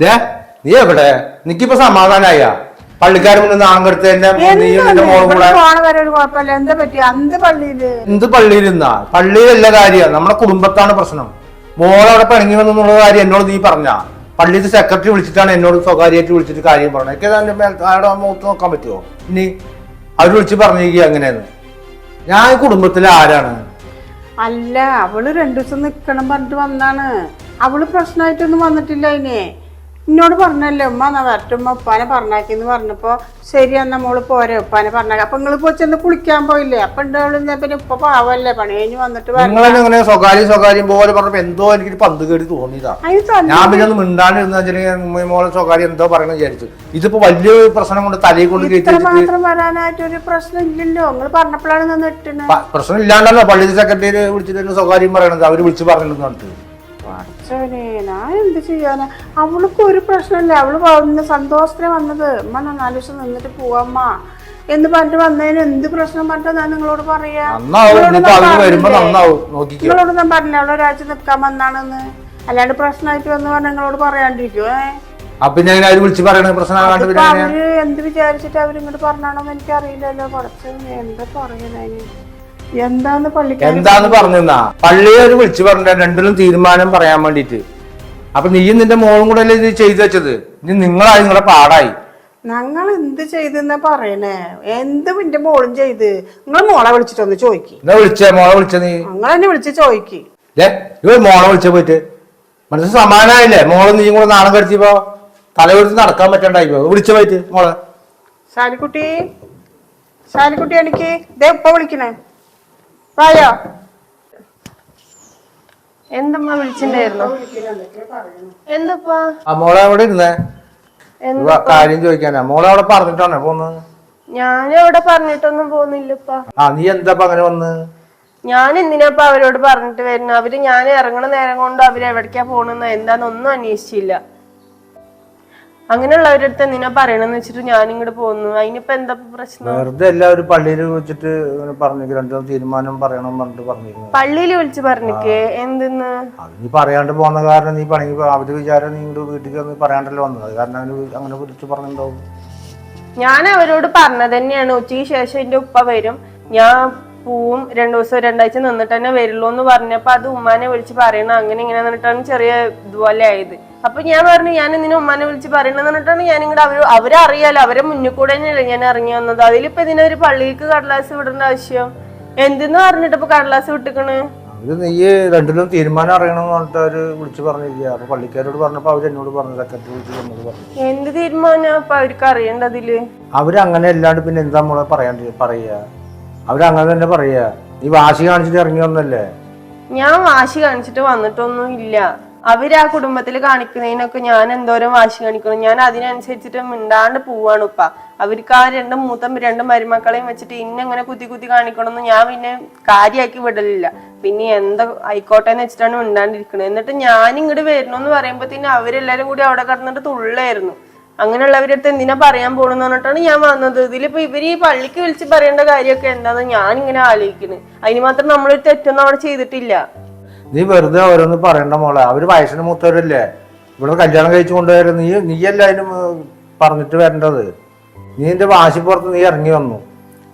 ദേ നീ എവിടെ? നിക്കിപ്പോ സമാധാനായ പള്ളിക്കാരൻ മുന്നിൽ നാങ്കടുത്ത് കെടുത്തതിന്റെ നീയും നിന്റെ മോളും കൂടെ? എന്താ പള്ളിയിൽ? പള്ളിയിലിരുന്നാ പള്ളിയിലല്ല കാര്യം. നമ്മുടെ കുടുംബത്താണ് പ്രശ്നം. മോളവിടെ പിണങ്ങി വന്നുള്ള കാര്യം എന്നോട് നീ പറഞ്ഞ. പള്ളിയിൽ സെക്രട്ടറി വിളിച്ചിട്ടാണ് എന്നോട് സ്വകാര്യമായിട്ട് വിളിച്ചിട്ട് കാര്യം പറഞ്ഞത്. എനിക്ക് അതിന്റെ മേൽ ആടെ മുഖത്ത് നോക്കാൻ പറ്റുമോ ഇനി അവർ വിളിച്ച് പറഞ്ഞിരിക്കുക എങ്ങനെയാന്ന്. ഞാൻ കുടുംബത്തിലെ ആരാണ്? അല്ല അവൾ രണ്ടു ദിവസം നിക്കണം പറഞ്ഞിട്ട് വന്നാണ്. അവൾ പ്രശ്നമായിട്ടൊന്നും വന്നിട്ടില്ല അതിനെ എന്നോട് പറഞ്ഞല്ലേ ഉമ്മ എന്നാ വരട്ടെ ഉമ്മ ഉപ്പാനെ പറഞ്ഞാക്കിന്ന് പറഞ്ഞപ്പോ ശരി എന്നാ മോൾ പോരെ ഉപ്പാനെ പറഞ്ഞാക്കി. അപ്പൊ നിങ്ങൾ പോയി ചെന്ന് കുളിക്കാൻ പോയില്ലേ? അപ്പൊ ഉണ്ടാവുള്ള പിന്നെ ഉപ്പ പാവല്ലേ പണി കഴിഞ്ഞ് വന്നിട്ട് പറഞ്ഞു സ്വകാര്യം സ്വകാര്യം പോലെ പറഞ്ഞപ്പോ എന്തോ എനിക്ക് പന്ത് കേടി തോന്നിയതാ. ഞാൻ പിന്നെ ഒന്ന് മിണ്ടാണ്ടിരുന്ന വെച്ചിട്ടുണ്ടെങ്കിൽ മോളെ സ്വകാര്യം എന്തോ പറയണം വിചാരിച്ചു. ഇതിപ്പോ വലിയ പ്രശ്നം കൊണ്ട് തലയിൽ കൊണ്ട് മാത്രം വരാനായിട്ട് ഒരു പ്രശ്നം ഇല്ലല്ലോ. നിങ്ങൾ പറഞ്ഞപ്പോഴാണ് പ്രശ്നം ഇല്ലാണ്ടല്ലോ പള്ളി സെക്രട്ടറി വിളിച്ചിട്ട് സ്വകാര്യം പറയണത്. അവർ വിളിച്ചു പറഞ്ഞിട്ടുണ്ട് പറഞ്ഞിട്ട്. പഠിച്ചോനെ ഞാൻ എന്ത് ചെയ്യാനാ? അവൾക്ക് ഒരു പ്രശ്നമില്ല. അവൾ വന്ന് സന്തോഷത്തിന് വന്നത്. അമ്മ നാല് ദിവസം നിന്നിട്ട് പോവാമ്മ എന്ന് പറഞ്ഞിട്ട് വന്നതിന് എന്ത് പ്രശ്നം പറഞ്ഞിട്ട് ഞാൻ നിങ്ങളോട് പറയാ? നിങ്ങളോട് ഞാൻ പറഞ്ഞില്ലേ? അവളെ ഒരാഴ്ച നിൽക്കാൻ വന്നാണെന്ന്. അല്ലാണ്ട് പ്രശ്നമായിട്ട് വന്ന് പറഞ്ഞ നിങ്ങളോട് പറയാണ്ടിരിക്കുവോ പിന്നെ വിളിച്ച് പറയണ? അവർ എന്ത് വിചാരിച്ചിട്ട് അവരിങ്ങോട്ട് പറഞ്ഞാണോന്ന് എനിക്ക് അറിയില്ലല്ലോ കുറച്ച് എന്താ പറയുന്നതിന് എന്താന്ന് പറഞ്ഞാ? പള്ളിയെ ഒരു വിളിച്ചു പറഞ്ഞ രണ്ടിലും തീരുമാനം പറയാൻ വേണ്ടിട്ട് അപ്പൊ നീയും നിന്റെ മോളും കൂടെ അല്ലേ ഇത് ചെയ്തു വെച്ചത്? ഇനി നിങ്ങളായി നിങ്ങളെ പാടായി. ഞങ്ങൾ എന്ത് ചെയ്തെന്നാ പറയണേ? എന്ത് നിന്റെ മോളും ചെയ്ത്? നിങ്ങൾ മോളെ വിളിച്ചിട്ടൊന്ന് ചോദിക്ക്. എന്നാ വിളിച്ചേ? മോളെ വിളിച്ച നീ? നിങ്ങൾ എന്നെ വിളിച്ച് ചോദിക്ക്. ഇവ മോളെ വിളിച്ച പോയിട്ട്. മനസ്സിൽ സമാനായില്ലേ മോളെ നീയും കൂടെ നാണം കടിച്ചപ്പോ തലവെടുത്ത് നടക്കാൻ പറ്റണ്ടായി വിളിച്ച പോയിട്ട് മോളെ. ശാലിക്കുട്ടി? ശാലിക്കുട്ടി എനിക്ക് ഇതേ ഇപ്പൊ വിളിക്കണേ. വായോ? എന്തമ്മ വിളിച്ചിണ്ടായിരുന്നു? എന്തപ്പാ? മോളെ അവിടെ ഇരുന്നേ. കാര്യം ചോദിക്കാനാ. മോളെ അവിടെ പറഞ്ഞിട്ടാണോ പോന്ന്? ഞാൻ അവിടെ പറഞ്ഞിട്ടൊന്നും പോന്നില്ലപ്പാ. ആ നീ എന്താപ്പ അങ്ങനെ വന്ന്? ഞാൻ എന്തിനാപ്പ അവരോട് പറഞ്ഞിട്ട് വരുന്നത് അവർ ഞാൻ ഇറങ്ങണ നേരം കൊണ്ട് അവർ എവിടേക്കാ പോണെന്ന്? എന്താന്നൊന്നും അന്വേഷിച്ചില്ല. അങ്ങനെയുള്ളവരുടെ അടുത്ത് എന്തിനാ പറയണെന്ന് വെച്ചിട്ട് ഞാൻ ഇങ്ങോട്ട് പോകുന്നു അതിനിപ്പോ എന്താ പ്രശ്നം? വെറുതെ എല്ലാവരും പള്ളിയിൽ വെച്ചിട്ട് ഇങ്ങനെ പറഞ്ഞു രണ്ടും തീരുമാനം പറയണം പറഞ്ഞിട്ട് പറഞ്ഞു പള്ളിയിൽ വിളിച്ച് പറഞ്ഞിക്കേ എന്തെന്ന്? അത് നീ പറയാണ്ട് പോകുന്ന കാരണം നീ പണി അവർ വിചാരം നീ ഇങ്ങോട്ട് വീട്ടിൽ വന്ന് പറയാണ്ടല്ലോ വന്നത്. കാരണം അങ്ങനെ വിളിച്ച് പറഞ്ഞിട്ടുണ്ടാവും. ഞാൻ അവരോട് പറഞ്ഞത് തന്നെയാണ്. ഉച്ചയ്ക്ക് ശേഷം എന്റെ ഉപ്പ വരും. ഞാൻ പോവും. രണ്ടു ദിവസം രണ്ടാഴ്ച നിന്നിട്ട് തന്നെ വരുള്ളൂ എന്ന് പറഞ്ഞപ്പോ അത് ഉമ്മാനെ വിളിച്ച് പറയണം. അങ്ങനെ ഇങ്ങനെ നിന്നിട്ടാണ് ചെറിയ ഇതുപോലെ ആയത്. അപ്പൊ ഞാൻ പറഞ്ഞു ഞാൻ ഇതിന് ഉമ്മാനെ വിളിച്ച് പറയണെന്ന് പറഞ്ഞിട്ടാണ് ഞാൻ ഇങ്ങോട്ട് അവർ അവരറിയാലോ അവരെ മുന്നിൽ കൂടെ തന്നെയല്ലേ ഞാൻ ഇറങ്ങി വന്നത്. അതിലിപ്പോ ഇതിനൊരു പള്ളിക്ക് കടലാസ് വിടേണ്ട ആവശ്യം? എന്തെന്ന് പറഞ്ഞിട്ട് ഇപ്പൊ കടലാസ് വിട്ടിക്കണ്? ഇത് നീ രണ്ടിലും തീരുമാനം അറിയണമെന്ന് പറഞ്ഞിട്ട് അവർ വിളിച്ചു പറഞ്ഞിരിക്കുക. അപ്പൊ പള്ളിക്കാരോട് പറഞ്ഞപ്പോ അവർ എന്നോട് പറഞ്ഞു സെക്രട്ടറി വിളിച്ച് എന്നോട് പറഞ്ഞു. എന്ത് തീരുമാനം അപ്പൊ അവർക്ക് അറിയേണ്ടതിൽ? അവർ അങ്ങനെ അല്ലാണ്ട് പിന്നെ എന്താ മോളെ പറയാണ്ട് പറയാ? അവരങ്ങനെ തന്നെ പറയാ. നീ വാശി കാണിച്ചിട്ട് ഇറങ്ങി വന്നല്ലേ? ഞാൻ വാശി കാണിച്ചിട്ട് വന്നിട്ടൊന്നും ഇല്ല. അവർ ആ കുടുംബത്തിൽ കാണിക്കുന്നതിനൊക്കെ ഞാൻ എന്തോരം വാശി കാണിക്കണം ഞാൻ അതിനനുസരിച്ചിട്ട് മിണ്ടാണ്ട് പോവാണ് ഉപ്പ. അവർക്ക് ആ രണ്ട് മൂത്തം രണ്ട് മരുമക്കളെയും വെച്ചിട്ട് ഇന്നെങ്ങനെ കുത്തി കുത്തി കാണിക്കണമെന്ന് ഞാൻ പിന്നെ കാര്യമാക്കി വിടലില്ല. പിന്നെ എന്താ ആയിക്കോട്ടെ എന്ന് വെച്ചിട്ടാണ് മിണ്ടാണ്ടിരിക്കുന്നത് എന്നിട്ട് ഞാൻ ഇങ്ങോട്ട് വരണമെന്ന് പിന്നെ അവരെല്ലാരും കൂടി അവിടെ കിടന്നിട്ട് തുള്ളായിരുന്നു. അങ്ങനെയുള്ളവരുടെ അടുത്ത് എന്തിനാ പറയാൻ പോണെന്ന് പറഞ്ഞിട്ടാണ് ഞാൻ വന്നത്. ഇതിലിപ്പോ ഇവർ ഈ പള്ളിക്ക് വിളിച്ച് പറയേണ്ട കാര്യമൊക്കെ എന്താന്ന് ഞാൻ ഇങ്ങനെ ആലോചിക്കുന്നത് അതിന് മാത്രം നമ്മളൊരു തെറ്റൊന്നും അവിടെ ചെയ്തിട്ടില്ല. നീ വെറുതെ ഓരോന്ന് പറയണ്ട മോളെ. അവർ വയസ്സിന് മൂത്തവരല്ലേ. ഇവിടെ കല്യാണം കഴിച്ചു കൊണ്ടുവരും നീ നീയല്ല അതിന് പറഞ്ഞിട്ട് വരേണ്ടത്? നീ നിന്റെ വാശിപ്പുറത്ത് നീ ഇറങ്ങി വന്നു.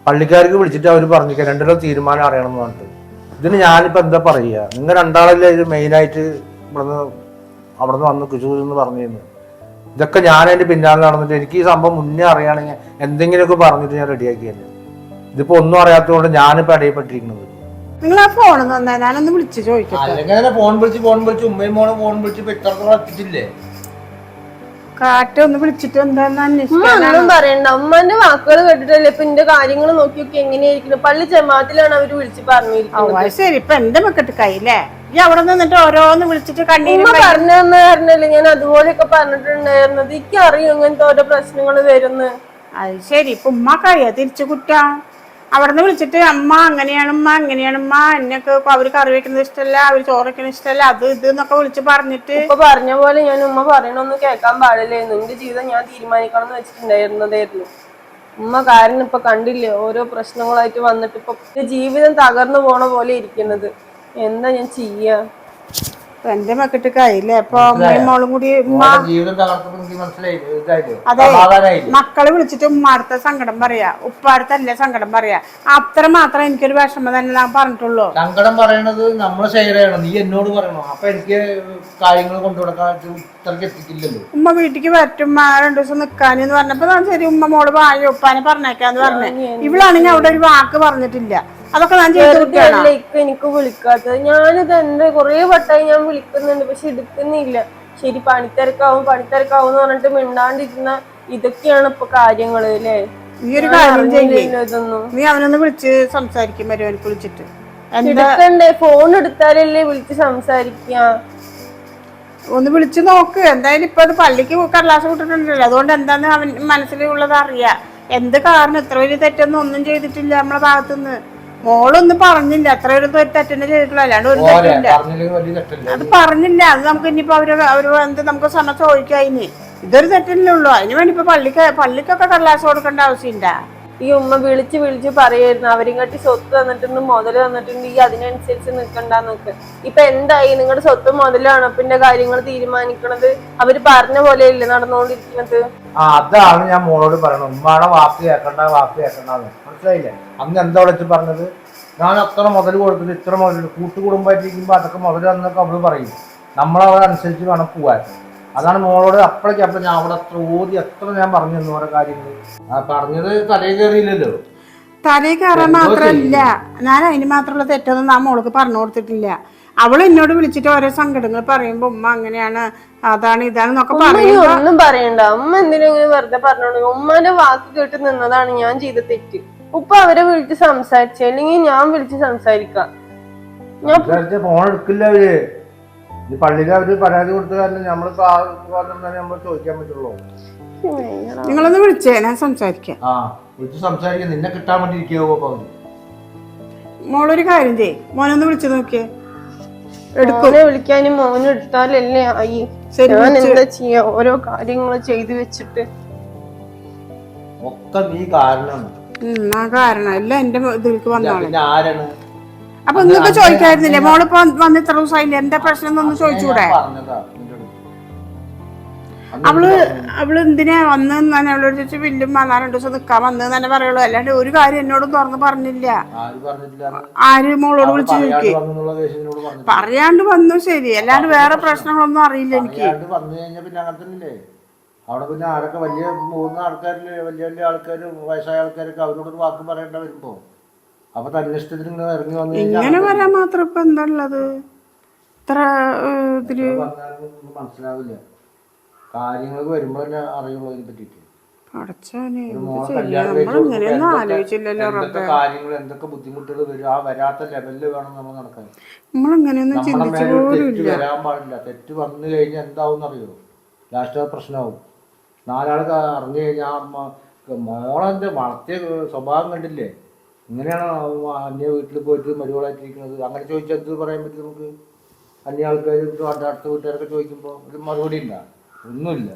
പള്ളിക്കാർക്ക് വിളിച്ചിട്ട് അവർ പറഞ്ഞിരിക്കുക രണ്ടിലും തീരുമാനം അറിയണം എന്ന് പറഞ്ഞിട്ട്. ഇതിന് ഞാനിപ്പോ എന്താ പറയുക? നിങ്ങൾ രണ്ടാളല്ലേ ഇത് മെയിനായിട്ട് ഇവിടുന്ന് അവിടുന്ന് വന്ന് കുശു എന്ന് പറഞ്ഞിരുന്നു ഇതൊക്കെ ഞാൻ അതിന്റെ പിന്നാലെ നടന്നിട്ട് എനിക്ക് ഈ സംഭവം മുന്നേ അറിയുകയാണെങ്കിൽ എന്തെങ്കിലുമൊക്കെ പറഞ്ഞിട്ട് ഞാൻ റെഡിയാക്കിയല്ലേ ഇതിപ്പോ ഒന്നും അറിയാത്തതുകൊണ്ട് ഞാനിപ്പോ ഇടയിൽപ്പെട്ടിരിക്കുന്നത് നിങ്ങൾ ആ ഫോൺ തന്നെ ഞാനൊന്ന് വിളിച്ച് ചോദിക്കട്ടെ. അല്ലെങ്കിൽ ഫോൺ വിളിച്ച് ഫോൺ വിളിച്ച് ഉമ്മയും മോളും ഫോൺ വിളിച്ച് ഇത്രത്തോളം എത്തിച്ചില്ലേ കാറ്റ് ഒന്ന് വിളിച്ചിട്ട് എന്താന്ന് ഉമ്മ പറയണ്ട. ഉമ്മന്റെ വാക്കുകൾ കേട്ടിട്ടല്ലേ ഇപ്പൊ എന്റെ കാര്യങ്ങൾ നോക്കിയൊക്കെ എങ്ങനെയായിരിക്കണം പള്ളി ജമാത്തിലാണ് അവർ വിളിച്ച് ഓ പറഞ്ഞിരിക്കുന്നത് അത് ശരി. ഇപ്പൊ എന്റെ മക്കട്ട് കയ്യില്ലേ ഈ അവിടെ നിന്നിട്ട് ഓരോന്ന് വിളിച്ചിട്ട് കണ്ണീരും പറഞ്ഞെന്ന് പറഞ്ഞു തന്ന കാരണല്ലേ ഞാൻ അതുപോലെയൊക്കെ പറഞ്ഞിട്ടുണ്ടായിരുന്നത്. എനിക്ക് അറിയും ഇങ്ങനത്തെ ഓരോ പ്രശ്നങ്ങൾ വരുന്നു? അത് ശരി. ഇപ്പൊ ഉമ്മ കഴിയാ തിരിച്ചു കുറ്റം? അവിടുന്ന് വിളിച്ചിട്ട് അമ്മ അങ്ങനെയാണ് ഉമ്മ അങ്ങനെയാണ് ഉമ്മ എന്നൊക്കെ അവർ കറി വെക്കുന്നത് ഇഷ്ടമല്ല അവർ ചോറ് വെക്കുന്നത് ഇഷ്ടമല്ല അത് ഇത് എന്നൊക്കെ വിളിച്ച് പറഞ്ഞിട്ട് ഇപ്പൊ പറഞ്ഞ പോലെ ഞാൻ ഉമ്മ പറയണൊന്നും കേൾക്കാൻ പാടില്ലായിരുന്നു എന്റെ ജീവിതം ഞാൻ തീരുമാനിക്കണം എന്ന് വെച്ചിട്ടുണ്ടായിരുന്നതായിരുന്നു. ഉമ്മ കാരണം ഇപ്പൊ കണ്ടില്ലേ ഓരോ പ്രശ്നങ്ങളായിട്ട് വന്നിട്ട് ഇപ്പൊ ജീവിതം തകർന്നു പോണ പോലെ ഇരിക്കുന്നത് എന്താ ഞാൻ ചെയ്യാ? എന്റെ മക്കിട്ട് കയ്യില്ലേ അപ്പൊ അമ്മയും മോളും കൂടി അതെ. മക്കളെ വിളിച്ചിട്ട് ഉമ്മാടുത്ത സങ്കടം പറയാ. ഉപ്പാടുത്തല്ല സങ്കടം പറയാ. അത്ര മാത്രം എനിക്കൊരു വിഷമം തന്നെ ഞാൻ പറഞ്ഞിട്ടുള്ളൂ. സങ്കടം പറയണത് നമ്മൾ ഷെയർ ചെയ്യണം. നീ എന്നോട് പറയണം. അപ്പൊ എനിക്ക് കാര്യങ്ങൾ കൊണ്ടുകൊടുക്കാൻ ഉമ്മ വീട്ടിക്ക് വരട്ടും ഉമ്മ. രണ്ടു ദിവസം നിക്കാനെന്ന് പറഞ്ഞപ്പോ ഞാൻ ശരി ഉമ്മ മോൾ വായ ഉപ്പാനെ പറഞ്ഞേക്കാന്ന് പറഞ്ഞേ. ഇവളാണെങ്കിൽ അവിടെ ഒരു വാക്ക് പറഞ്ഞിട്ടില്ല. അതൊക്കെ ഞാൻ ചെയ്ത് കുട്ടിയാണ് എനിക്ക് വിളിക്കാത്തത്? ഞാനിത് എന്റെ കൊറേ വട്ടായി ഞാൻ വിളിക്കുന്നുണ്ട് പക്ഷെ എടുക്കുന്നില്ല. ശരി പണിത്തിരക്കാവും പണിത്തിരക്കാവും എന്ന് പറഞ്ഞിട്ട് മിണ്ടാണ്ടിരുന്ന ഇതൊക്കെയാണ് ഇപ്പൊ കാര്യങ്ങൾ അല്ലേ? നീ ഒരു കാര്യം ചെയ്യേ. നീ അവനൊന്ന് വിളിച്ച് സംസാരിക്കും മരുവനക്ക് വിളിച്ചിട്ട്. എടുക്കണ്ടേ? ഫോൺ എടുത്താലല്ലേ വിളിച്ച് സംസാരിക്കുക ഒന്ന് വിളിച്ചു നോക്ക്. എന്തായാലും ഇപ്പൊ അത് പള്ളിക്ക് കടലാസ് വിട്ടിട്ടുണ്ടല്ലോ അതുകൊണ്ട് എന്താന്ന് അവൻ മനസ്സിലുള്ളത് അറിയാം. എന്ത് കാരണം? ഇത്ര വലിയ തെറ്റൊന്നും ഒന്നും ചെയ്തിട്ടില്ല നമ്മളെ ഭാഗത്തുനിന്ന്. മോളൊന്നും പറഞ്ഞില്ല. അത്ര ഒരു തെറ്റന്നെ ചെയ്തിട്ടുള്ളൂ. അല്ലാണ്ട് ഒരു തെറ്റില്ല? അത് പറഞ്ഞില്ല. അത് നമുക്ക് ഇനിയിപ്പോ അവർ അവർ എന്ത് നമുക്ക് സമയം ചോദിക്കാം ഇനി. ഇതൊരു തെറ്റല്ലേ ഉള്ളൂ. അതിന് വേണ്ടി ഇപ്പൊ പള്ളിക്ക് പള്ളിക്കൊക്കെ കടലാസ് കൊടുക്കേണ്ട ആവശ്യമില്ല. ഈ ഉമ്മ വിളിച്ച് വിളിച്ച് പറയായിരുന്നു അവരും കട്ടി സ്വത്ത് തന്നിട്ടുണ്ട് മുതൽ തന്നിട്ടുണ്ട് ഈ അതിനനുസരിച്ച് നിൽക്കണ്ടെന്നൊക്കെ ഇപ്പൊ എന്തായി? നിങ്ങളുടെ സ്വത്ത് മുതലാണ് പിന്നെ കാര്യങ്ങൾ തീരുമാനിക്കണത്? അവർ പറഞ്ഞ പോലെയല്ലേ നടന്നുകൊണ്ടിരിക്കുന്നത് ആ അതാണ് ഞാൻ മോളോട് പറയണത്. ഉമ്മയുടെ വാക്ക് കേൾക്കണ്ട വാക്ക് കേൾക്കണ്ടെന്ന് മനസ്സിലായില്ലേ? അന്ന് എന്താ വിളിച്ച് പറഞ്ഞത്? ഞാൻ അത്ര മുതൽ കൊടുത്തിട്ട് ഇത്ര മുതൽ കൂട്ടുകുടുംബമായിട്ടിരിക്കുമ്പോൾ അതൊക്കെ മുതൽ തന്നൊക്കെ അവൾ പറയും. നമ്മളവരനുസരിച്ച് വേണം പോവാൻ. അതാണ് മോളോട് അപ്പോഴേക്ക് അപ്പം ഞാൻ അവിടെ അത്ര ഓതി എത്ര ഞാൻ പറഞ്ഞു എന്ന് ഓരോ കാര്യങ്ങൾ പറഞ്ഞത് തലയിൽ കയറിയില്ലല്ലോ. തലയിൽ കയറാൻ മാത്രമല്ല ഞാൻ അതിന് മാത്രമുള്ള തെറ്റൊന്നും ആ മോൾക്ക് പറഞ്ഞു കൊടുത്തിട്ടില്ല. അവൾ എന്നോട് വിളിച്ചിട്ട് ഓരോ സങ്കടങ്ങൾ പറയുമ്പോ ഉമ്മ അങ്ങനെയാണ് അതാണ് ഇതാണെന്നൊക്കെ പറയുന്നത് ഇനി പറയുമ്പോ ഒന്നും പറയണ്ട. ഉമ്മ എന്തിനാ വെറുതെ പറഞ്ഞോളൂ ഉമ്മന്റെ വാക്ക് കേട്ട് നിന്നതാണ് ഞാൻ ചെയ്ത തെറ്റ്. ഉപ്പ അവരെ വിളിച്ച് സംസാരിച്ചു അല്ലെങ്കിൽ ഞാൻ വിളിച്ച് സംസാരിക്കാം. ഞാൻ ഫോൺ എടുക്കില്ല അവർ. ഈ പള്ളിയിൽ അവർ പരാതി കൊടുത്ത കാരണം നമ്മളിപ്പോ ആ കാരണം തന്നെ നമ്മൾ ചോദിക്കാൻ പറ്റുള്ളൂ. നിങ്ങളൊന്ന് വിളിച്ചേ ഞാൻ സംസാരിക്കാം. ആ വിളിച്ച് സംസാരിക്കാം. നിന്നെ കിട്ടാൻ വേണ്ടി ഇരിക്കാവോ മോളൊരു കാര്യം ചെയ് മോനൊന്ന് വിളിച്ചു നോക്കിയേ. മോനെ വിളിക്കാനും മോനെ എടുത്താലല്ലേ ആയി. ശരി, ഞാൻ എന്താ ചെയ്യാ? ഓരോ കാര്യങ്ങൾ ചെയ്തു വെച്ചിട്ട്. ഒക്കെ നീ കാരണമാണ് ഉം, ആ കാരണം. എല്ലാം എന്റെ ഇതിലേക്ക് വന്നാണ് ആരാണ്? അപ്പൊ നിങ്ങൾക്ക് ചോദിക്കായിരുന്നില്ലേ? മോളിപ്പോ വന്ന് ഇത്ര ദിവസമായില്ലേ എന്താ പ്രശ്നം എന്നൊന്ന് ചോദിച്ചൂടെ? അവൾ അവൾ എന്തിനാ വന്ന് തന്നെ അവളോട് ചോദിച്ചു വില്ലും വന്നാ രണ്ടു ദിവസം നിക്കാൻ വന്ന് തന്നെ പറയുള്ളൂ. അല്ലാണ്ട് ഒരു കാര്യം എന്നോടും തുറന്ന് പറഞ്ഞില്ല. ആര് മോളോട് വിളിച്ചു ചോദിക്കേ? പറയാണ്ട് വന്നു ശരി. അല്ലാണ്ട് വേറെ പ്രശ്നങ്ങളൊന്നും അറിയില്ല എനിക്ക്. അവിടെ പിന്നെ ആരൊക്കെ വലിയ മൂന്ന് ആൾക്കാരിൽ വലിയ വലിയ ആൾക്കാർ വയസ്സായ ആൾക്കാരൊക്കെ അവരോടൊരു വാക്ക് പറയേണ്ട വരുമ്പോ? അപ്പൊ തന്നിഷ്ടത്തിന് ഇങ്ങനെ ഇറങ്ങി വന്നു ഇങ്ങനെ വരാൻ മാത്രം ഇപ്പൊ എന്താ ഉള്ളത് ഇത്ര ഏഹ്, ഇതിൽ പറഞ്ഞാലും മനസ്സിലാവില്ല. കാര്യങ്ങൾ വരുമ്പോ തന്നെ അറിയുള്ളൂ അതിനെ പറ്റിട്ട് ആലോചിച്ചില്ലല്ലോ എന്തൊക്കെ കാര്യങ്ങൾ എന്തൊക്കെ ബുദ്ധിമുട്ടുകൾ വരും ആ വരാത്ത ലെവലിൽ വേണം നമ്മൾ നടക്കാൻ. ചിന്തിച്ചു പോലും ഇല്ല വരാൻ പാടില്ല. തെറ്റ് വന്നു കഴിഞ്ഞാൽ എന്താവും അറിയോ ലാസ്റ്റ് അത് പ്രശ്നമാവും. നാലാൾ അറിഞ്ഞു കഴിഞ്ഞാൽ ആ മ- മോളെന്റെ വളർത്തിയ സ്വഭാവം കണ്ടില്ലേ? ഇങ്ങനെയാണ് അന്യ വീട്ടിൽ പോയിട്ട് മരുവളായിട്ടിരിക്കുന്നത് അങ്ങനെ ചോദിച്ചാൽ എന്ത് പറയാൻ പറ്റും നമുക്ക്? അന്യ ആൾക്കാർ അടുത്ത വീട്ടുകാരൊക്കെ ചോദിക്കുമ്പോൾ ഒരു മറുപടി ഇല്ല. ഒന്നുമില്ല.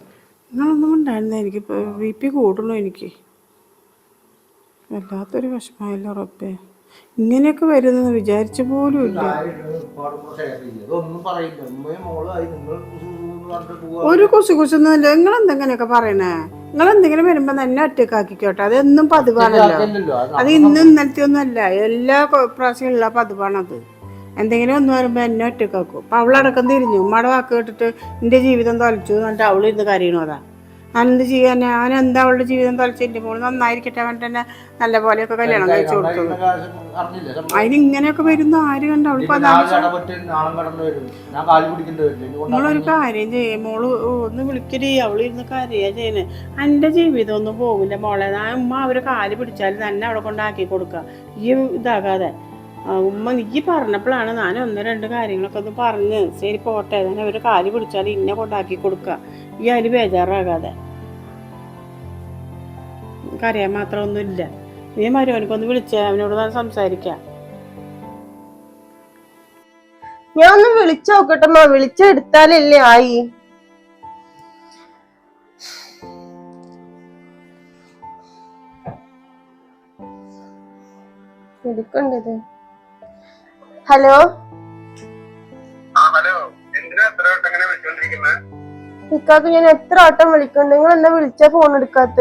നിങ്ങളൊന്നും ഉണ്ടായിരുന്ന എനിക്ക്? ബി പി കൂടുള്ളൂ എനിക്ക്. വല്ലാത്തൊരു വിഷമമല്ല ഉറപ്പേ ഇങ്ങനെയൊക്കെ വരുന്നെന്ന് വിചാരിച്ചു പോലും ഇല്ല? അതൊന്നും പറയില്ല. ഉമ്മയും മോളും ആയി. നിങ്ങൾ പറഞ്ഞിട്ട് കുശു ഒരു ഇല്ല നിങ്ങൾ എന്തെങ്കിലുമൊക്കെ പറയണേ? നിങ്ങൾ എന്തെങ്കിലും വരുമ്പോ തന്നെ ഒറ്റക്കാക്കിക്കോട്ടെ അതെന്നും പതിവാണല്ലോ. അത് ഇന്നും ഇന്നലത്തെ ഒന്നും അല്ല എല്ലാ പ്രാവശ്യം ഉള്ള പതിവാണത് എന്തെങ്കിലും ഒന്ന് വരുമ്പോ എന്നെ ഒറ്റക്കാക്കും അപ്പൊ അവളടക്കം തിരിഞ്ഞു. ഉമ്മയുടെ വാക്ക് കേട്ടിട്ട് എന്റെ ജീവിതം തൊലച്ചു എന്നിട്ട് അവളിരുന്ന് കരയണോ അതാ. എന്ത് ചെയ്യാൻ ഞാൻ എന്താ അവളുടെ ജീവിതം തൊലച്ചു എന്റെ മോൾ നന്നായിരിക്കട്ടെ അവൻ തന്നെ നല്ല പോലെയൊക്കെ കല്യാണം കഴിച്ചു കൊടുത്തത്. അതിന് ഇങ്ങനെയൊക്കെ വരുന്ന ആര് കണ്ട അവളിപ്പോ നമ്മളൊരു കാര്യം ചെയ്യേ. മോൾ ഒന്ന് വിളിക്കടി. അവളിരുന്ന് കരയാ ചെയ്യണേ എന്റെ ജീവിതം ഒന്നും പോകില്ല മോളെ. ഉമ്മ അവർ കാൽ പിടിച്ചാൽ തന്നെ അവിടെ കൊണ്ടാക്കി കൊടുക്കുക. ഈ ഇതാകാതെ. ഉമ്മ നീ പറഞ്ഞപ്പോഴാണ് ഞാൻ ഒന്ന് രണ്ട് കാര്യങ്ങളൊക്കെ ഒന്ന് പറഞ്ഞ് ശരി പോട്ടെ തന്നെ അവർ കാൽ പിടിച്ചാൽ ഇന്നെ കൊണ്ടാക്കി കൊടുക്കുക. ഈ അതിൽ ബേജാറാകാതെ. കരയാൻ മാത്രമൊന്നുമില്ല. നീ മരുവനക്കൊന്ന് വിളിച്ചേ അവനോട് ഞാൻ സംസാരിക്കാം. ഞാൻ ഒന്ന് വിളിച്ചു നോക്കട്ടെ വിളിച്ചെടുത്താലല്ലേ ആയി. എടുക്കണ്ടത്. ഹലോ? എന്നെ ഇക്കാക്ക് ഞാൻ എത്ര വട്ടം വിളിക്കുന്നുണ്ട് നിങ്ങൾ എന്താ വിളിച്ച ഫോൺ എടുക്കാത്ത?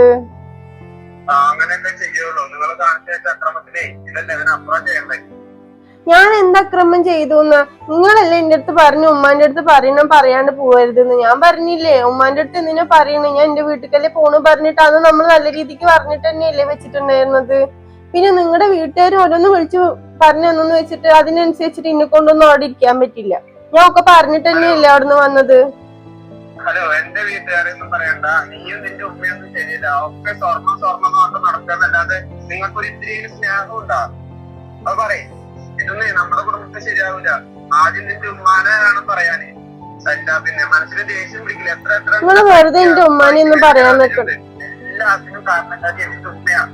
ഞാൻ എന്താ അക്രമം ചെയ്തു നിങ്ങളല്ലേ എന്റെ അടുത്ത് പറഞ്ഞു ഉമ്മാന്റെ അടുത്ത് പറയണം പറയാണ്ട് പോവരുതെന്ന്. ഞാൻ പറഞ്ഞില്ലേ ഉമ്മാന്റെ അടുത്ത് എന്തിനാ പറയണേ? ഞാൻ എന്റെ വീട്ടിലല്ലേ പോണു പറഞ്ഞിട്ടാണ് നമ്മൾ നല്ല രീതിക്ക് പറഞ്ഞിട്ട് തന്നെയല്ലേ വെച്ചിട്ടുണ്ടായിരുന്നത്? പിന്നെ നിങ്ങളുടെ വീട്ടുകാർ ഓരോന്ന് വിളിച്ചു പറഞ്ഞു തന്നെന്ന് വെച്ചിട്ട് അതിനനുസരിച്ചിട്ട് എന്നെ കൊണ്ടൊന്നും അവിടെ ഇരിക്കാൻ പറ്റില്ല. ഞാൻ ഒക്കെ പറഞ്ഞിട്ട് തന്നെയല്ലേ അവിടുന്ന് വന്നത്? ഹലോ എന്റെ വീട്ടുകാരെയൊന്നും പറയണ്ട. നീയും നിന്റെ ഉമ്മയൊന്നും ശരിയില്ല. ഒക്കെ സ്വർണം സ്വർണം കൊണ്ട് നടക്കാന്നല്ലാതെ നിങ്ങൾക്കൊരു ഇത്തിരി സ്നേഹം ഉണ്ടാ? അത് പറയും. ഇതൊന്നേ നമ്മുടെ കുടുംബത്തിൽ ശരിയാവില്ല ആദ്യം നിന്റെ ഉമ്മാനെ വേണം പറയാന്. പിന്നെ മനസ്സിന് ദേഷ്യം പിടിക്കില്ല. എത്ര എത്ര നിങ്ങൾ വെറുതെ എന്റെ ഉമ്മാനെ ഒന്നും പറയാൻ നിൽക്കണം എല്ലാത്തിനും കാരണക്കാരി എന്റെ ഉമ്മയാണ്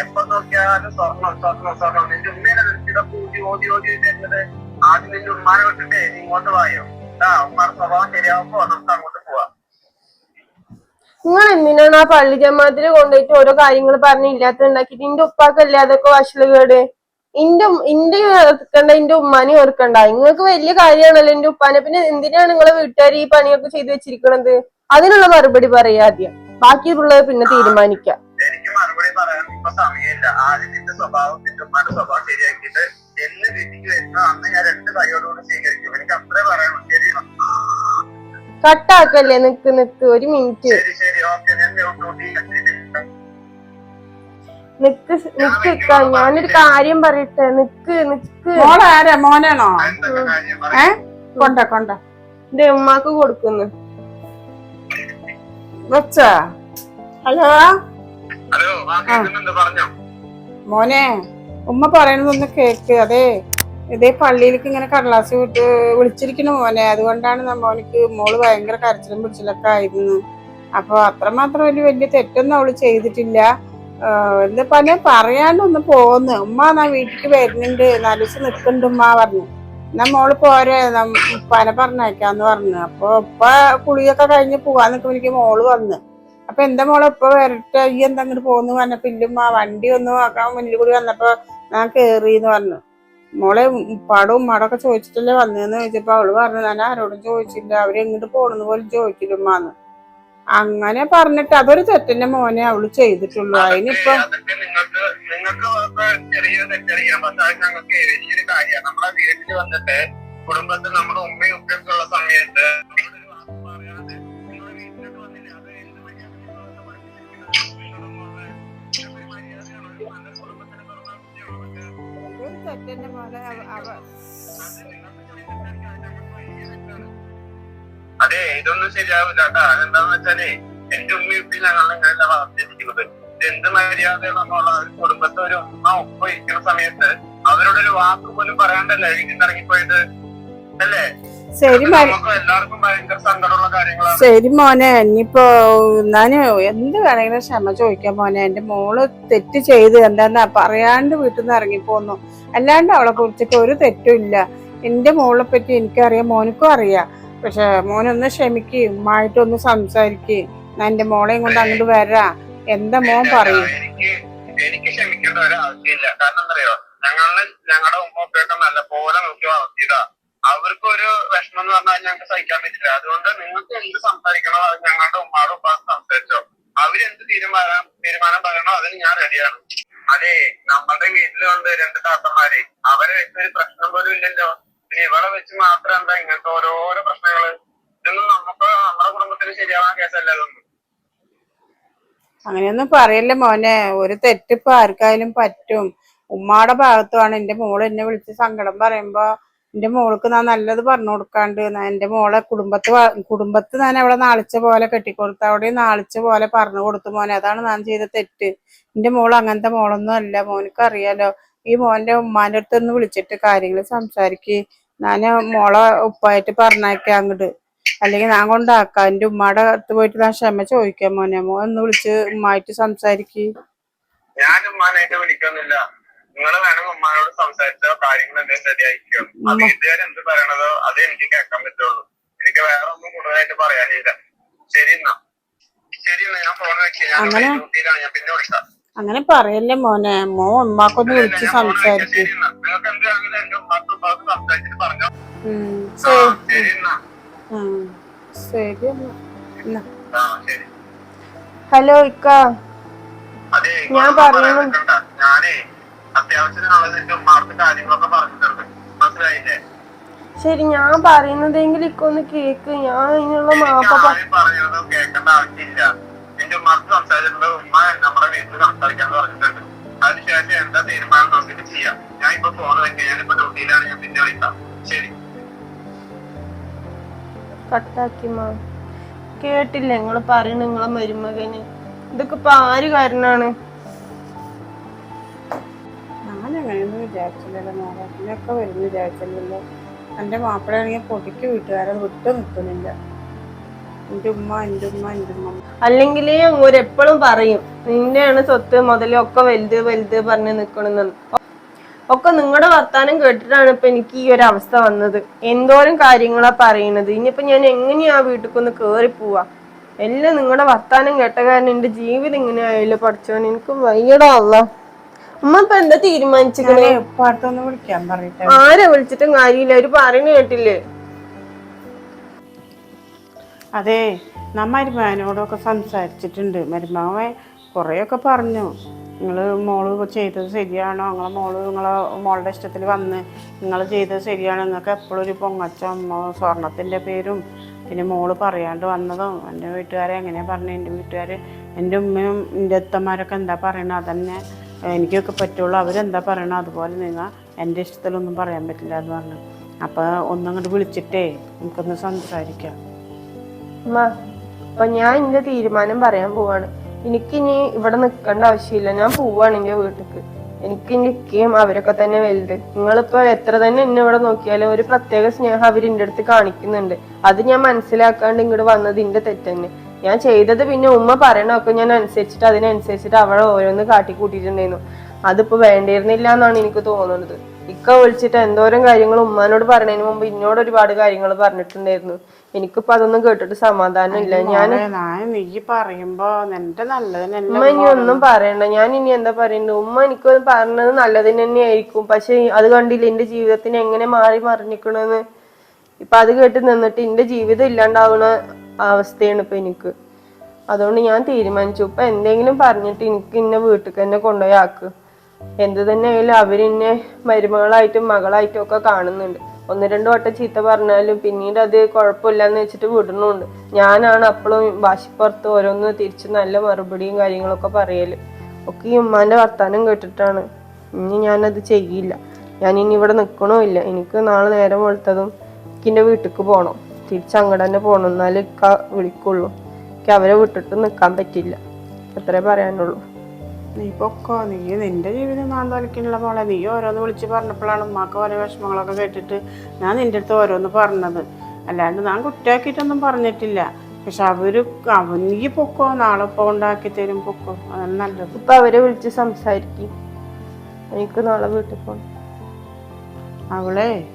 എപ്പോ നോക്കിയാലും സ്വർണം സ്വർണം സ്വർണം നിന്റെ ഉമ്മേനെ ഇതൊക്കെ ഊതി ഓതി ഓതി തരുന്നത് ആദ്യം നിന്റെ ഉമ്മാനെ വിട്ടിട്ടേ നീ ഇങ്ങോട്ട് വായോ ആ ഉമ്മാരുടെ സ്വഭാവം ശരിയാവുമ്പോ നമുക്ക് അങ്ങോട്ട് പോവാം. നിങ്ങൾ എന്തിനാണ് ആ പള്ളി ജമാഅത്തിൽ കൊണ്ടുപോയിട്ട് ഓരോ കാര്യങ്ങൾ പറഞ്ഞ് ഇല്ലാത്ത ഉണ്ടാക്കിട്ട് എന്റെ ഉപ്പാക്കല്ലേ അതൊക്കെ വഷളുകേട് എന്റെ എന്റെ ഓർക്കണ്ട എന്റെ ഉമ്മാനെ ഓർക്കണ്ട നിങ്ങൾക്ക് വലിയ കാര്യമാണല്ലോ എന്റെ ഉപ്പാനെ. പിന്നെ എന്തിനാണ് നിങ്ങളെ വീട്ടുകാർ ഈ പണിയൊക്കെ ചെയ്തു വെച്ചിരിക്കണത്? അതിനുള്ള മറുപടി പറയാ ആദ്യം. ബാക്കിയുള്ളത് പിന്നെ തീരുമാനിക്കാം എനിക്ക് മറുപടി പറയാൻ ഇപ്പൊ സമയമില്ല. ആദ്യം നിന്റെ സ്വഭാവം നിന്റെ ഉമ്മാന്റെ സ്വഭാവം ശരിയാക്കിയിട്ട് എന്ന് വീട്ടിക്ക് വരുന്ന അന്ന് ഞാൻ രണ്ട് കൈയോടുകൂടി സ്വീകരിക്കും. എനിക്ക് അത്രേ പറയണം ശരി കട്ടാക്കല്ലേ? നിക്ക് നിക്ക്. ഒരു മിനിറ്റ്. ശരി ശരി. ഓക്കെ ഞാൻ ഡ്യൂട്ടി നിക്ക് നിക്ക് ഇക്കാ ഞാനൊരു കാര്യം പറയട്ടെ? നിക്ക് നിക്ക്. മോളാരാ മോനാണോ? ഏ? കൊണ്ട കൊണ്ട. എന്റെ ഉമ്മാക്ക് കൊടുക്കുന്നു. വെച്ച? ഹലോ? മോനെ ഉമ്മ പറയണതൊന്ന് കേക്ക്. അതെ ഇതേ പള്ളിയിലേക്ക് ഇങ്ങനെ കടലാസ് വിട്ട് വിളിച്ചിരിക്കണ മോനെ. അതുകൊണ്ടാണ് നമ്മോനിക്ക് മോൾ ഭയങ്കര കരച്ചിലും പിടിച്ചിലൊക്കെ ആയിരുന്നു. അപ്പൊ അത്രമാത്രം ഒരു വലിയ തെറ്റൊന്നും അവൾ ചെയ്തിട്ടില്ല. എന്താ പറഞ്ഞ പറയാണ്ടൊന്ന് പോന്ന്. ഉമ്മ നാ വീട്ടിക്ക് വരുന്നുണ്ട്. നാല് ദിവസം നിൽക്കുന്നുണ്ട് ഉമ്മ പറഞ്ഞു. എന്നാ മോൾ പോരെ. നം- ഉപ്പാനെ പറഞ്ഞേക്കാന്ന് പറഞ്ഞു. അപ്പൊ ഉപ്പ കുളിയൊക്കെ കഴിഞ്ഞ് പോവാൻ നിൽക്കുമ്പോഴേക്ക് മോൾ വന്ന്. അപ്പൊ എന്താ മോളെ ഇപ്പൊ വരട്ടെ? ഈ എന്താ അങ്ങോട്ട് പോന്ന് പറഞ്ഞപ്പോ ഇല്ലുമ്മ വണ്ടി ഒന്നും ആക്കാൻ മുന്നിൽ കൂടി വന്നപ്പോ ഞാൻ കേറിന്ന് പറഞ്ഞു. മോളെ ഉപ്പാടും ഉമ്മാടൊക്കെ ചോദിച്ചിട്ടല്ലേ വന്നതെന്ന് ചോദിച്ചപ്പോ അവൾ പറഞ്ഞു ഞാൻ ആരോടും ചോദിച്ചില്ല. അവർ എങ്ങോട്ട് പോണെന്ന് പോലും ചോദിക്കില്ലുമ്മാന്ന് അങ്ങനെ പറഞ്ഞിട്ട് അതൊരു തെറ്റിന്റെ മോനെ അവൾ ചെയ്തിട്ടുള്ളൂ. അതിനിപ്പോ കുടുംബത്തിൽ നമ്മുടെ ഉമ്മയും ഉപ്പയൊക്കെ ഉള്ള സമയത്ത് ഞങ്ങൾക്ക് വലിയ അവ അതെ ഇതൊന്നും ശരിയാവില്ല. കേട്ടാ എന്താന്ന് വെച്ചാലേ എന്റെ ഉമ്മ ഉപ്പയും ഞങ്ങളെ ഇങ്ങനെയല്ല വളർത്തിയിരിക്കുന്നത്. എന്ത് മര്യാദകളെന്നുള്ള കുടുംബത്തെ ഒരു ഉമ്മ ഒപ്പം ഇരിക്കുന്ന സമയത്ത് അവരോടൊരു വാക്ക് പോലും പറയാണ്ടല്ലേ വീട്ടിൽ ഇറങ്ങിപ്പോയത്? അല്ലേ? ശരി ശരി മോനെ ഇനിയിപ്പോ ഞാൻ എന്ത് വേണമെങ്കിലും ക്ഷമ ചോദിക്കാം മോനെ. എന്റെ മോൾ തെറ്റ് ചെയ്ത് എന്താന്നാ പറയാണ്ട് വീട്ടിൽ നിന്ന് ഇറങ്ങിപ്പോന്നു. അല്ലാണ്ട് അവളെ കുറിച്ചിട്ട് ഒരു തെറ്റും ഇല്ല. എന്റെ മോളെ പറ്റി എനിക്കറിയാം മോനക്കും അറിയാം. പക്ഷെ മോനൊന്ന് ക്ഷമിക്കുകയും ഉമ്മായിട്ടൊന്ന് സംസാരിക്കുകയും ഞാൻ എന്റെ മോളെയും കൊണ്ട് അങ്ങോട്ട് വരാ. എന്താ മോൻ പറയും? എനിക്ക് ക്ഷമിക്കേണ്ട ഒരു ആവശ്യമില്ല. കാരണം എന്താ അറിയോ? ഞങ്ങളെ ഞങ്ങളുടെ ഉമ്മ നല്ല പോലെ നോക്കി വളർത്തിയതാ അവർക്ക് ഒരു വിഷമം എന്ന് പറഞ്ഞാൽ ഞങ്ങൾക്ക് സഹിക്കാൻ പറ്റില്ല. അതുകൊണ്ട് നിങ്ങൾക്ക് എന്ത് സംസാരിക്കണോ അത് ഞങ്ങളുടെ ഉമ്മാടും ഉപ്പാടും സംസാരിച്ചോ. അവരെന്ത് തീരുമാനം തീരുമാനം പറയണോ അതിന് ഞാൻ റെഡിയാണ്. അതെ നമ്മളുടെ വീട്ടിലുണ്ട് രണ്ട് താത്തമാര്. അവരെ വെച്ച് ഒരു പ്രശ്നം പോലും ഇല്ലല്ലോ. പിന്നെ ഇവളെ വെച്ച് മാത്രം എന്താ ഇങ്ങനത്തെ ഓരോരോ പ്രശ്നങ്ങൾ? ഇതൊന്നും നമുക്ക് നമ്മുടെ കുടുംബത്തിന് ശരിയാവാൻ കേസല്ല ഇതൊന്നും അങ്ങനെയൊന്നും പറയല്ലേ മോനെ. ഒരു തെറ്റിപ്പോ ആർക്കായാലും പറ്റും. ഉമ്മാടെ ഭാഗത്തുമാണ് എന്റെ മോൾ എന്നെ വിളിച്ച് സങ്കടം പറയുമ്പോ എന്റെ മോൾക്ക് ഞാൻ നല്ലത് പറഞ്ഞു കൊടുക്കാണ്ട് എന്റെ മോളെ കുടുംബത്ത് കുടുംബത്ത് ഞാൻ അവളെ നാളിച്ച പോലെ കെട്ടിക്കൊടുത്ത് അവിടെ നാളിച്ച പോലെ പറഞ്ഞു കൊടുത്തു മോനെ. അതാണ് ഞാൻ ചെയ്ത തെറ്റ്. എന്റെ മോൾ അങ്ങനത്തെ മോളൊന്നും അല്ല. മോനക്ക് അറിയാലോ. ഈ മോന്റെ ഉമ്മാന്റെ അടുത്ത് ഒന്ന് വിളിച്ചിട്ട് കാര്യങ്ങൾ സംസാരിക്ക്. ഞാൻ മോളെ ഉപ്പായിട്ട് പറഞ്ഞേക്കാം അങ്ങോട്ട് അല്ലെങ്കിൽ ഞാൻ കൊണ്ടാക്കാം. എന്റെ ഉമ്മാടെ അടുത്ത് പോയിട്ട് ഞാൻ ക്ഷമ ചോദിക്കാം മോനെ. മോൻ ഒന്ന് വിളിച്ച് ഉമ്മായിട്ട് സംസാരിക്കുക ഞാൻ വിളിക്കുന്നില്ല നിങ്ങൾ വേണം ഉമ്മാനോട് സംസാരിച്ച കാര്യങ്ങൾ എന്നെ ശരിയായിരിക്കും അത് വീട്ടുകാർ എന്ത് പറയണതോ അത് എനിക്ക് കേൾക്കാൻ പറ്റുള്ളൂ. എനിക്ക് വേറെ ഒന്നും കൂടുതലായിട്ട് പറയാനില്ല. ശരി എന്നാ. ശരി എന്നാ ഞാൻ ഫോൺ വെച്ച് ഞാൻ അങ്ങനെ? ഡ്യൂട്ടിയിലാണ് ഞാൻ പിന്നെ വിളിക്കാം. അങ്ങനെ പറയല്ലേ മോനെ? മോ ഉമ്മാക്കൊന്ന് വിളിച്ച് സംസാരിച്ചു സംസാരിക്ക്. ശരി ഹലോ ഇക്ക. ഞാൻ പറഞ്ഞു. ഞാനേ അത്യാവശ്യത്തിനുള്ളത് നിന്റെ മാർക്ക് കാര്യങ്ങളൊക്കെ പറഞ്ഞിട്ടുണ്ട് മനസ്സിലായില്ലേ? ശരി ഞാൻ പറയുന്നതെങ്കിൽ ഇക്ക ഒന്ന് കേക്ക്. ഞാൻ അതിനുള്ള മാപ്പ പ- ആരും പറഞ്ഞത് കേൾക്കേണ്ട ആവശ്യമില്ല. എന്റെ ഉമ്മാർക്ക് സംസാരിച്ചിട്ടുണ്ട് ഉമ്മ നമ്മുടെ വീട്ടിൽ സംസാരിക്കാന്ന് പറഞ്ഞിട്ടുണ്ട്. അതിനുശേഷം എന്താ തീരുമാനം നോക്കിട്ട് ചെയ്യാം. ഞാൻ ഇപ്പൊ ഫോൺ വെക്കാം. ഞാനിപ്പോ ഡ്യൂട്ടിയിലാണ് ഞാൻ പിന്നെ വിളിക്കാം. ശരി. കട്ടാക്കി മാ. കേട്ടില്ല. നിങ്ങൾ പറയണ നിങ്ങളെ മരുമകന്. ഇതൊക്കെ ഇപ്പൊ ആര് കാരനാണ്? വിചാരിച്ചില്ലല്ലോ മോളെ ഇതിനൊക്കെ വരുന്നു വിചാരിച്ചില്ലല്ലോ. എന്റെ മാപ്പിളയാണെങ്കിൽ പൊടിക്ക് വീട്ടുകാരെ വിട്ട് നിൽക്കുന്നില്ല. എന്റെ ഉമ്മ എന്റെ ഉമ്മ എന്റെ ഉമ്മ. അല്ലെങ്കിൽ എപ്പോഴും പറയും നിന്നെയാണ് സ്വത്ത് മുതലും ഒക്കെ വലുത് വലുത് പറഞ്ഞ് നിക്കണെന്ന്. ഒക്കെ നിങ്ങളുടെ വർത്താനം കേട്ടിട്ടാണ് ഇപ്പൊ എനിക്ക് ഈ ഒരു അവസ്ഥ വന്നത്. എന്തോരം കാര്യങ്ങളാ പറയണത്. ഇനിയിപ്പോ ഞാൻ എങ്ങനെയാ വീട്ടിൽ കേറി പോവാ? എല്ലാം നിങ്ങളുടെ വർത്താനം കേട്ട കാരണം എന്റെ ജീവിതം ഇങ്ങനെ ആയല്ലോ പഠിച്ചോൻ എനിക്ക് വയ്യടാ അല്ല ഉമ്മ ഇപ്പൊ എന്താ തീരുമാനിച്ചിക്കണേ ഞാനേ വിളിക്കാൻ പറയട്ടെ ആരെ വിളിച്ചിട്ടും കാര്യമില്ല അവർ പറയണ കേട്ടില്ലേ? അതെ ഞാൻ മരുമാനോടൊക്കെ സംസാരിച്ചിട്ടുണ്ട്. മരുമാവൻ കുറേയൊക്കെ പറഞ്ഞു. നിങ്ങൾ മോൾ ചെയ്തത് ശരിയാണോ? നിങ്ങളെ മോൾ നിങ്ങളെ മോളുടെ ഇഷ്ടത്തിൽ വന്ന് നിങ്ങൾ ചെയ്തത് ശരിയാണോ? നിങ്ങൾക്ക് എപ്പോഴും ഒരു പൊങ്ങച്ചം സ്വർണത്തിന്റെ പേരും പിന്നെ മോൾ പറയാണ്ട് വന്നതും എന്റെ വീട്ടുകാരെ എങ്ങനെയാ പറഞ്ഞു എന്റെ വീട്ടുകാർ എന്റെ ഉമ്മയും എന്റെ അത്തന്മാരൊക്കെ എന്താ പറയണത്? അതന്നെ എനിക്കൊക്കെ പറ്റുള്ളൂ. അവരെന്താ പറയണം അതുപോലെ നിങ്ങൾ എന്റെ ഇഷ്ടത്തിലൊന്നും പറയാൻ പറ്റില്ല എന്ന് പറഞ്ഞു. അപ്പോൾ ഒന്നങ്ങോട്ട് വിളിച്ചിട്ടേ നമുക്കൊന്ന് സംസാരിക്കാം. അപ്പൊ ഞാൻ എന്റെ തീരുമാനം പറയാൻ പോവാണ്. എനിക്കിനി ഇവിടെ നിൽക്കേണ്ട ആവശ്യമില്ല. ഞാൻ പോവാണ് എന്റെ വീട്ടിക്ക്. എനിക്ക് നിൽക്കുകയും അവരൊക്കെ തന്നെ വലുത്. നിങ്ങളിപ്പോ എത്ര തന്നെ എന്നെ ഇവിടെ നോക്കിയാലും ഒരു പ്രത്യേക സ്നേഹം അവർ എന്റെ അടുത്ത് കാണിക്കുന്നുണ്ട്. അത് ഞാൻ മനസ്സിലാക്കാണ്ട് ഇങ്ങോട്ട് വന്നത് എന്റെ തെറ്റന്നെ. ഞാൻ ചെയ്തത് പിന്നെ ഉമ്മ പറയണൊക്കെ ഞാൻ അനുസരിച്ചിട്ട് അതിനനുസരിച്ചിട്ട് അവളെ ഓരോന്ന് കാട്ടിക്കൂട്ടിയിട്ടുണ്ടായിരുന്നു. അതിപ്പോ വേണ്ടിയിരുന്നില്ല എന്നാണ് എനിക്ക് തോന്നുന്നത്. ഇക്ക വിളിച്ചിട്ട് എന്തോരം കാര്യങ്ങൾ ഉമ്മാനോട് പറഞ്ഞതിന് മുമ്പ് ഇന്നോട് ഒരുപാട് കാര്യങ്ങൾ പറഞ്ഞിട്ടുണ്ടായിരുന്നു. എനിക്കിപ്പോ അതൊന്നും കേട്ടിട്ട് സമാധാനം ഇല്ല. ഞാൻ നീ പറയുമ്പോ നിന്റെ നല്ലതിനല്ല ഉമ്മ ഇനി ഒന്നും പറയണ്ട. ഞാൻ ഇനി എന്താ പറയുന്നു ഉമ്മ എനിക്ക് പറഞ്ഞത് നല്ലതിന് തന്നെ ആയിരിക്കും പക്ഷെ അത് കണ്ടില്ല എന്റെ ജീവിതത്തിന് എങ്ങനെ മാറി മറിഞ്ഞിക്കണെന്ന്? ഇപ്പൊ അത് കേട്ട് നിന്നിട്ട് എന്റെ ജീവിതം ഇല്ലാണ്ടാവുന്ന അവസ്ഥയാണ് ഇപ്പൊ എനിക്ക്. അതുകൊണ്ട് ഞാൻ തീരുമാനിച്ചു. ഇപ്പൊ എന്തെങ്കിലും പറഞ്ഞിട്ട് എനിക്ക് ഇന്നെ വീട്ടിൽ തന്നെ കൊണ്ടുപോയി ആക്ക്. എന്ത് തന്നെ ആയാലും അവരെന്നെ മരുമകളായിട്ടും മകളായിട്ടും ഒക്കെ കാണുന്നുണ്ട്. ഒന്ന് രണ്ട് വട്ടം ചീത്ത പറഞ്ഞാലും പിന്നീട് അത് കുഴപ്പമില്ലെന്ന് വെച്ചിട്ട് വിടുന്നുണ്ട്. ഞാനാണ് അപ്പോഴും വാശിപ്പുറത്ത് ഓരോന്ന് തിരിച്ച് നല്ല മറുപടിയും കാര്യങ്ങളൊക്കെ പറയൽ. ഒക്കെ ഈ ഉമ്മാന്റെ വർത്താനം കേട്ടിട്ടാണ്. ഇനി ഞാനത് ചെയ്യില്ല. ഞാൻ ഇനി ഇവിടെ നിൽക്കണമില്ല എനിക്ക് നാളെ നേരം വെളുത്തതും എനിക്കിന്റെ വീട്ടിലേക്ക് പോകണം തിരിച്ച് അങ്ങോട്ട് തന്നെ പോകണം എന്നാലേ ഇക്ക വിളിക്കുള്ളൂ. എനിക്ക് അവരെ വിട്ടിട്ട് നിൽക്കാൻ പറ്റില്ല. അത്രേ പറയാനുള്ളൂ. നീ പൊക്കോ നീ നിന്റെ ജീവിതം നാൻ പോലെ മോളെ. നീ ഓരോന്ന് വിളിച്ച് പറഞ്ഞപ്പോഴാണ് ഉമ്മാക്ക് ഓരോ വിഷമങ്ങളൊക്കെ കേട്ടിട്ട് ഞാൻ നിന്റെ അടുത്ത് ഓരോന്ന് പറഞ്ഞത്. അല്ലാണ്ട് ഞാൻ കുറ്റാക്കിയിട്ടൊന്നും പറഞ്ഞിട്ടില്ല. പക്ഷെ അവർ അവ നീ പൊക്കോ? നാളെ ഇപ്പൊ ഉണ്ടാക്കി തരും പൊക്കോ? അതാണ് നല്ലത്. ഇപ്പൊ അവരെ വിളിച്ച് സംസാരിക്കും. എനിക്ക് നാളെ വീട്ടിൽ പോകണം അവളെ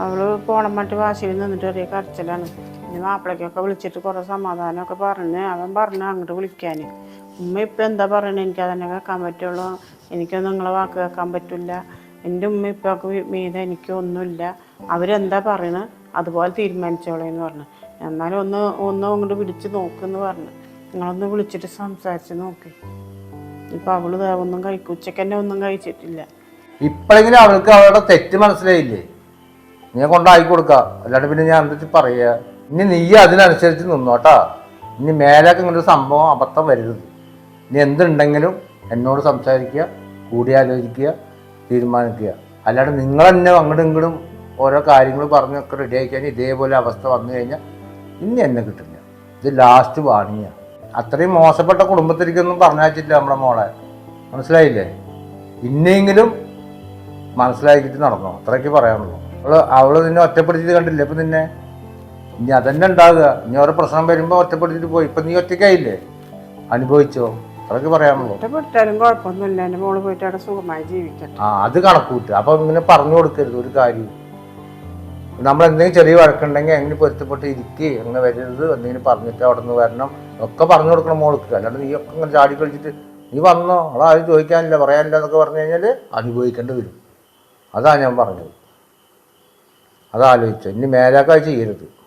അവൾ പോണം മറ്റു വാശിയിൽ നിന്നിട്ട് ഒരേ കരച്ചിലാണ്. ഇനി മാപ്പിളക്കൊക്കെ വിളിച്ചിട്ട് കുറേ സമാധാനമൊക്കെ പറഞ്ഞ് അവൻ പറഞ്ഞു അങ്ങോട്ട് വിളിക്കാൻ ഉമ്മ ഇപ്പം എന്താ പറയണത് എനിക്ക് അതന്നെ കേൾക്കാൻ പറ്റുള്ളൂ. എനിക്കൊന്നും നിങ്ങളെ വാക്ക് കേൾക്കാൻ പറ്റില്ല. എന്റെ ഉമ്മ ഇപ്പൊക്കെ മീത എനിക്കൊന്നുമില്ല അവരെന്താ പറയണത് അതുപോലെ തീരുമാനിച്ചോളേ എന്ന് പറഞ്ഞു. എന്നാലും ഒന്ന് ഒന്ന് അങ്ങോട്ട് വിളിച്ച് നോക്കുമെന്ന് പറഞ്ഞു. നിങ്ങളൊന്ന് വിളിച്ചിട്ട് സംസാരിച്ച് നോക്കി. ഇപ്പം അവൾ ദേ ഒന്നും കഴിക്കും ഉച്ചക്കന്നെ ഒന്നും കഴിച്ചിട്ടില്ല. ഇപ്പോഴെങ്കിലും അവൾക്ക് അവളുടെ തെറ്റ് മനസ്സിലായില്ലേ? നീ കൊണ്ടായി കൊടുക്ക. അല്ലാണ്ട് പിന്നെ ഞാൻ എന്താ പറയുക ഇനി നീ അതിനനുസരിച്ച് നിന്നോട്ടാ ഇനി മേലേക്ക് ഇങ്ങനെ ഒരു സംഭവം അബദ്ധം വരരുത്. ഇനി എന്തുണ്ടെങ്കിലും എന്നോട് സംസാരിക്കുക കൂടിയാലോചിക്കുക തീരുമാനിക്കുക. അല്ലാണ്ട് നിങ്ങൾ തന്നെ അങ്ങോട്ടും ഇങ്ങോട്ടും ഓരോ കാര്യങ്ങൾ പറഞ്ഞൊക്കെ റെഡി ആയി കഴിഞ്ഞാൽ ഇതേപോലെ അവസ്ഥ വന്നു കഴിഞ്ഞാൽ ഇനി എന്നെ കിട്ടില്ല. ഇത് ലാസ്റ്റ് വാണിയാണ് അത്രയും മോശപ്പെട്ട കുടുംബത്തിലേക്കൊന്നും പറഞ്ഞയച്ചില്ല നമ്മുടെ മോളെ? മനസ്സിലായില്ലേ? ഇന്നെങ്കിലും മനസ്സിലാക്കിയിട്ട് നടന്നു. അത്രയ്ക്ക് പറയാനുള്ളൂ. അവൾ അവൾ നിന്നെ ഒറ്റപ്പെടുത്തിയത് കണ്ടില്ലേ? ഇപ്പൊ നിന്നെ? ഇനി അതന്നെ ഉണ്ടാകുക ഇനി ഓരോ പ്രശ്നം വരുമ്പോ ഒറ്റപ്പെടുത്തിട്ട് പോയി. ഇപ്പൊ നീ ഒറ്റയ്ക്കായില്ലേ? അനുഭവിച്ചോ? അതൊക്കെ പറയാമല്ലോ ഒറ്റപ്പെട്ടാലും കുഴപ്പമൊന്നുമില്ല. എന്റെ മോൾ പോയിട്ട് അവിടെ സുഖമായി ജീവിക്കട്ടെ. ആ അത് കണക്കൂട്ട്. അപ്പൊ ഇങ്ങനെ പറഞ്ഞു കൊടുക്കരുത് ഒരു കാര്യം. നമ്മൾ എന്തെങ്കിലും ചെറിയ വഴക്കുണ്ടെങ്കിൽ എങ്ങനെ പൊരുത്തപ്പെട്ട് ഇരിക്കുക അങ്ങനെ വരരുത് എന്തെങ്കിലും പറഞ്ഞിട്ട് അവിടെ നിന്ന് വരണം. ഒക്കെ പറഞ്ഞു കൊടുക്കണം മോൾക്ക്. അല്ലാണ്ട് നീ ഒക്കെ ഇങ്ങനെ ചാടി കളിച്ചിട്ട് നീ വന്നോ? അവളാരും ചോദിക്കാനില്ല പറയാനില്ല എന്നൊക്കെ പറഞ്ഞു കഴിഞ്ഞാൽ അനുഭവിക്കേണ്ടി വരും. അതാണ് ഞാൻ പറഞ്ഞത്. അതാലോചിച്ചോ. ഇനി മേലാക്കാഴ്ച ചെയ്യരുത്.